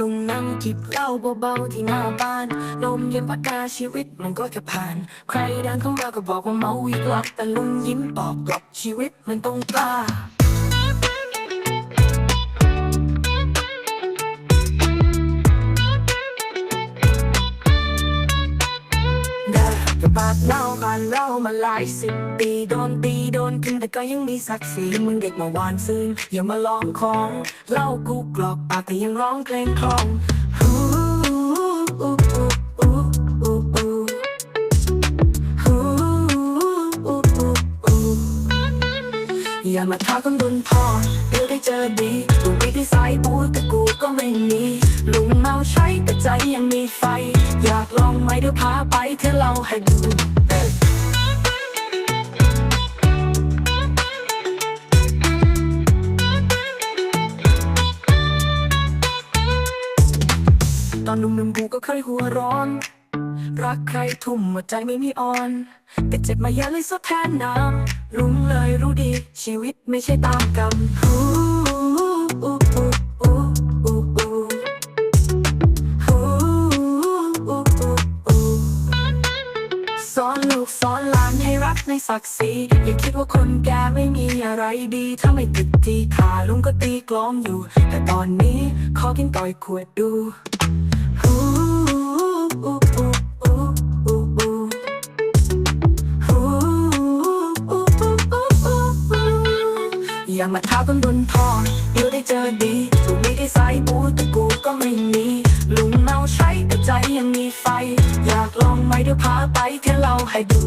ลุงนั่งจิบเหล้าเบาๆที่หน้าบ้าน ลมเย็นพัดดาชีวิตมันก็จะผ่าน ใครเดินเข้ามาก็บอกว่าเมาอีกลับแต่ลุงยิ้มตอบกลับชีวิตมันต้องกล้า กับบาดเล่าบานเล่ามาหลายสิบปีโดนตีโดนกินแต่ก็ยังมีศักดิ์ศรีมึงเด็กเมาวานซึ้งอย่ามาลองของเล่ากูกรอกปากแต่ยังร้องเพลงคล่องอย่ามาท้ากันรุนพอเดี๋ยวได้เจอดีกูมีที่สายปูแต่กูก็ไม่มี ลุงเมาใช้แต่ใจยังมีไฟ อยากลองไหมเดี๋ยวพาไปเธอเล่าให้ดูเอ้ยตอนหนุ่มๆกูก็เคยหัวร้อน รักใครทุ่มหัวใจไม่มีอ่อน แต่เจ็บมาเยอะเลยสดแทนน้ำลุงเลยรู้ดี ชีวิตไม่ใช่ตามกรรม อนลูกสอนหลานให้รักในศักดิ์ศรีอย่าคิดว่าคนแก่ไม่มีอะไรดี ถ้าไม่ติดที่ขาลุงก็ตีกลองอยู่ แต่ตอนนี้ขอกินต่อยขวดดูอย่ามาท้ากันรุนพอเดี๋ยวได้เจอดีถูกมีที่สายปูแต่กูก็ไม่มีลุงเมาใช้แต่ใจยังมีไฟ อยากลองไหมเดี๋ยวพาไปเที่ยว ให้ดู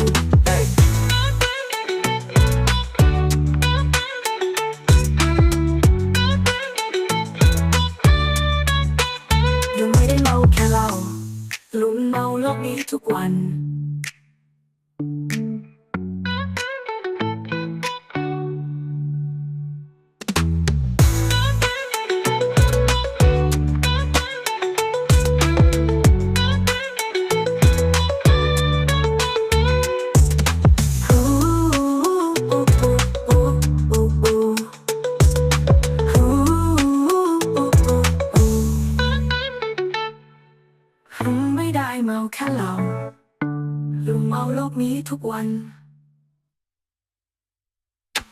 ยังไม่ได้เมาแค่เราลุ้มเมาโลกนี้ทุกวัน แค่เราลุงเมาโลกนี้ทุกวัน